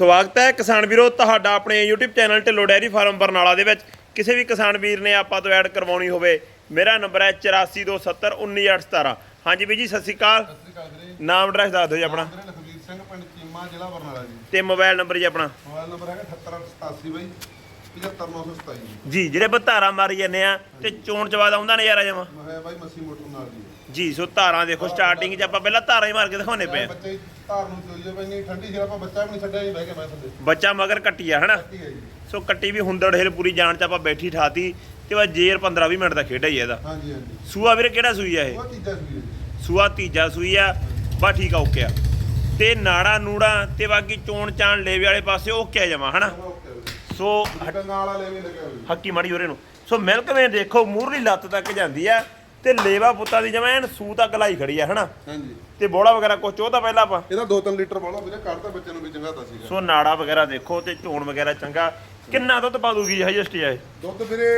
ਸਵਾਗਤ ਹੈ ਕਿਸਾਨ ਵੀਰੋ ਤੁਹਾਡਾ ਆਪਣੇ YouTube channel Dhillon dairy farm Barnala ਦੇ ਵਿੱਚ। ਕਿਸੇ ਵੀ ਕਿਸਾਨ ਵੀਰ ਨੇ ਆਪਾਂ ਤੋਂ ਐਡ ਕਰਵਾਉਣੀ ਹੋਵੇ ਮੇਰਾ ਨੰਬਰ ਹੈ 8427191817 ਹਾਂਜੀ ਵੀਰ ਜੀ ਸਤਿ ਸ਼੍ਰੀ ਅਕਾਲ। ਸਤਿ ਸ਼੍ਰੀ ਅਕਾਲ ਵੀਰੇ। ਨਾਮ ਐਡਰੈਸ ਦੱਸ ਦਿਓ ਜੀ ਆਪਣਾ। ਲਖਵੀਰ ਸਿੰਘ ਪਿੰਡ ਚੀਮਾ ਜ਼ਿਲ੍ਹਾ ਬਰਨਾਲਾ ਜੀ। ਤੇ ਮੋਬਾਈਲ ਨੰਬਰ ਜੀ ਆਪਣਾ। ਮੋਬਾਈਲ ਨੰਬਰ ਹੈਗਾ 78887 ਬਾਈ। 75927 ਜੀ ਜਿਹੜੇ ਬਤਾਰਾ ਮਾਰੀ ਜਾਂਦੇ ਆ ਤੇ ਚੋਣ ਚਵਾਦ ਆਉਂਦਾ ਨਜ਼ਾਰਾ ਜਮਾ। ਮੈਂ ਹੈ ਬਾਈ ਮੱਸੀ ਮੋਟਰ ਨਾਲ ਜੀ ਜੀ ਸੋ ਧਾਰਾਂ ਦੇਖੋ ਸਟਾਰਟਿੰਗ 'ਚ ਆਪਾਂ ਪਹਿਲਾਂ ਧਾਰਾਂ ਹੀ ਮਾਰ ਕੇ ਦਿਖਾਉਣੇ ਪਏ ਆ। ਬੱਚੇ ਧਾਰ ਨੂੰ ਚੋਈ ਜੇ ਪੈਣੀ ਠੰਡੀ ਸੀ ਆਪਾਂ ਬੱਚਾ ਵੀ ਨਹੀਂ ਛੱਡਿਆ ਜੀ ਬਹਿ ਕੇ ਮੈਂ ਥੱਲੇ ਬੱਚਾ ਮਗਰ ਕੱਟੀ ਆ ਹਨਾ? ਠੀਕ ਹੈ ਜੀ। ਸੋ ਕੱਟੀ ਵੀ ਹੁੰਦੜ ਹਿਲ ਪੂਰੀ ਜਾਣ 'ਚ ਆਪਾਂ ਬੈਠੀ ਠਾਤੀ ਤੇ ਬਾ ਜੇਰ 15 20 ਮਿੰਟ ਦਾ ਖੇਡਾ ਹੀ ਆ ਇਹਦਾ। ਹਾਂਜੀ ਹਾਂਜੀ। ਸੂਆ ਵੀਰੇ ਕਿਹੜਾ ਸੂਈ ਆ ਇਹ? ਉਹ ਸੀ ਸੂਆ ਤੀਜਾ ਸੂਈ ਆ ਬਾ ਠੀਕ ਆ ਓਕੇ ਆ। ਤੇ ਨਾੜਾ ਨੂੜਾ ਤੇ ਬਾਕੀ ਚੋਣ ਚਾਣ ਲੇਵੇ ਵਾਲੇ ਪਾਸੇ ਓਕੇ ਆ ਜਮਾ ਹਨਾ? ਸੋ ਵਾਲੇ ਲੱਗਿਆ ਹੋਈ ਹੱਕੀ ਮਾੜੀ ਹੋਰੇ ਨੂੰ। ਸੋ ਮਿਲਕ ਵੇ ਦੇਖੋ ਮੂਰਲੀ ਲੱਤ ਤੱਕ ਜਾਂਦੀ ਆ ਤੇ ਲੇਵਾ ਪੁੱਤਾਂ ਦੀ ਜਮਾ ਐਨ ਸੂ ਤੱਕ ਲਾਈ ਖੜੀ ਆ ਹਨਾ? ਹਾਂਜੀ। ਤੇ ਬੋੜਾ ਵਗੈਰਾ ਕੁਛ ਚੋਦਾ ਪਹਿਲਾਂ ਆਪਾਂ ਇਹਦਾ 2-3 ਲੀਟਰ ਬੋਲਾ ਵੀਰੇ ਕੱਢਦਾ ਬੱਚੇ ਨੂੰ ਵੀ ਚੰਗਾ ਤਾਂ ਸੀਗਾ। ਸੋ ਨਾੜਾ ਵਗੈਰਾ ਦੇਖੋ ਤੇ ਚੋਣ ਵਗੈਰਾ ਚੰਗਾ। ਕਿੰਨਾ ਦੁੱਧ ਪਾ ਦੂਗੀ ਹਾਈਐਸਟ ਆ ਇਹ? ਦੁੱਧ ਵੀਰੇ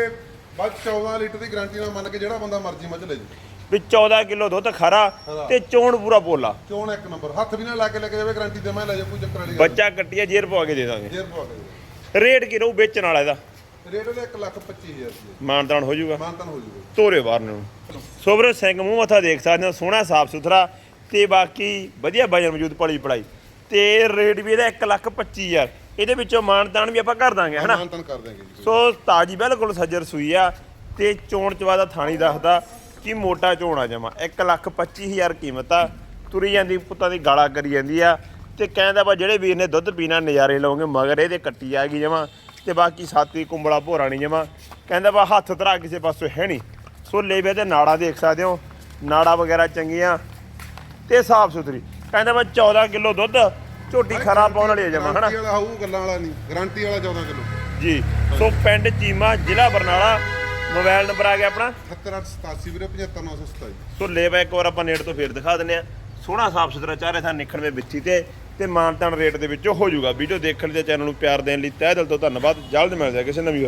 ਬਸ 14 ਲੀਟਰ ਦੀ ਗਾਰੰਟੀ ਨਾਲ ਮੰਨ ਕੇ ਜਿਹੜਾ ਬੰਦਾ ਮਰਜ਼ੀ ਮੱਝ ਲੈ ਜੀ। ਵੀ 14 ਕਿਲੋ ਦੁੱਧ ਖਰਾ ਤੇ ਚੋਣ ਪੂਰਾ ਪੋਲਾ ਚੋਣ ਇੱਕ ਨੰਬਰ। ਹੱਥ ਵੀ ਨਾ ਲਾ ਕੇ ਲੈ ਕੇ ਜਾਵੇ ਗਾਰੰਟੀ ਦੇ ਮੈਂ ਲੈ ਜਾ ਕੋਈ ਚੱਕਰ ਵਾਲੀ ਗੱਲ ਬੱਚਾ ਕੱਟੀਆ ਜੇਰ ਪਵਾ ਕੇ ਦੇ ਦਾਂਗੇ। ਜੇਰ ਪਵਾ ਕੇ ਰੇਟ ਕੀ ਰਹੂ ਵੇਚਣ ਵਾਲਾ ਇਹਦਾ? ਰੇਟ ਉਹਦਾ 1 ਲੱਖ 25000 ਰੁਪਏ ਮਾਨਤਾਨ ਹੋ ਜਾਊਗਾ। ਮਾਨਤਨ ਹੋ ਜੂਗਾ ਤੋਰੇ ਬਾਹਰ ਨੂੰ। ਸੋਬਰ ਸਿੰਘ ਮੂੰਹ ਮੱਥਾ ਦੇਖ ਸਕਦੇ ਹੋ ਸੋਹਣਾ ਸਾਫ਼ ਸੁਥਰਾ ਤੇ ਬਾਕੀ ਵਧੀਆ ਵਜਨ ਮੌਜੂਦ ਪਲੀ ਪੜਾਈ ਤੇ ਰੇਟ ਵੀ ਇਹਦਾ 1 ਲੱਖ 25000 ਇਹਦੇ ਵਿੱਚੋਂ ਮਾਨਤਾਨ ਵੀ ਆਪਾਂ ਕਰ ਦਾਂਗੇ ਹਨਾ? ਮਾਨਤਨ ਕਰ ਦਾਂਗੇ ਜੀ। ਸੋ ਤਾਜੀ ਬਿਲਕੁਲ ਸੱਜਰ ਸੂਈ ਆ ਤੇ ਚੋਣ ਚਵਾ ਦਾ ਥਾਣੀ ਦੱਸਦਾ ਕਿ ਮੋਟਾ ਝੋਣ ਆ ਜਮਾ 1 ਲੱਖ 25000 ਕੀਮਤ ਆ। ਤੁਰੀ ਜਾਂਦੀ ਪੁੱਤਾਂ ਦੀ ਗਾਲਾ ਕਰੀ ਜਾਂਦੀ ਆ। ਤੇ ਕਹਿੰਦਾ ਬਾ ਜਿਹੜੇ ਵੀਰ ਨੇ ਦੁੱਧ ਪੀਣਾ ਨਜ਼ਾਰੇ ਲਓਗੇ ਮਗਰ ਇਹਦੇ ਕੱਟੀ ਆ ਗਈ ਜਮਾ ਤੇ ਬਾਕੀ ਸਾਤੀ ਕੁੰਬਲਾ ਭੋਰਾ ਨਹੀਂ ਜਮਾ। ਕਹਿੰਦਾ ਬਾ ਹੱਥ ਧਰਾ ਕਿਸੇ ਪਾਸੋਂ ਹੈ ਨਹੀਂ ਸੋ ਲੇਵੇ ਤੇ ਨਾੜਾ ਦੇਖ ਸਕਦੇ ਹੋ ਨਾੜਾ ਵਗੈਰਾ ਚੰਗੀਆਂ ਤੇ ਸਾਫ਼ ਸੁਥਰੀ। ਕਹਿੰਦਾ ਬਾ 14 ਕਿਲੋ ਦੁੱਧ ਝੋਟੀ ਖਰਾ ਪਾਉਣ ਵਾਲੀ ਆ ਜਮਾ ਹਨਾ? ਗਾਰੰਟੀ ਵਾਲਾ ਹੋਊ ਗੱਲਾਂ ਵਾਲਾ ਨਹੀਂ ਗਾਰੰਟੀ ਵਾਲਾ 14 ਕਿਲੋ। ਜੀ ਸੋ ਪਿੰਡ ਚੀਮਾ ਜ਼ਿਲ੍ਹਾ ਬਰਨਾਲਾ ਮੋਬਾਈਲ ਨੰਬਰ ਆ ਗਿਆ ਆਪਣਾ। 78887 ਵੀਰੇ 75927 ਸੋ ਲੇਵਾ ਇੱਕ ਵਾਰ ਆਪਾਂ ਨੇੜ ਤੋਂ ਫੇਰ ਦਿਖਾ ਦਿੰਨੇ ਆ ਸੋਹਣਾ ਸਾਫ਼ ਸੁਥਰਾ ਚਾਰੇ ਥਾਂ ਨਿਖੜਵੇਂ ਵਿੱਚੀ ਤੇ ਤੇ ਮਾਨਤਾਨ ਰੇਟ ਦੇ ਵਿੱਚ ਹੋ ਜਾਊਗਾ। ਵੀਡੀਓ ਦੇਖਣ ਲਈ ਤੇ ਚੈਨਲ ਨੂੰ ਪਿਆਰ ਦੇਣ ਲਈ ਤਹਿ ਦਿਲ ਤੋਂ ਧੰਨਵਾਦ। ਜਲਦ ਮਿਲ ਜਾਏ ਕਿਸੇ ਨਵੀਂ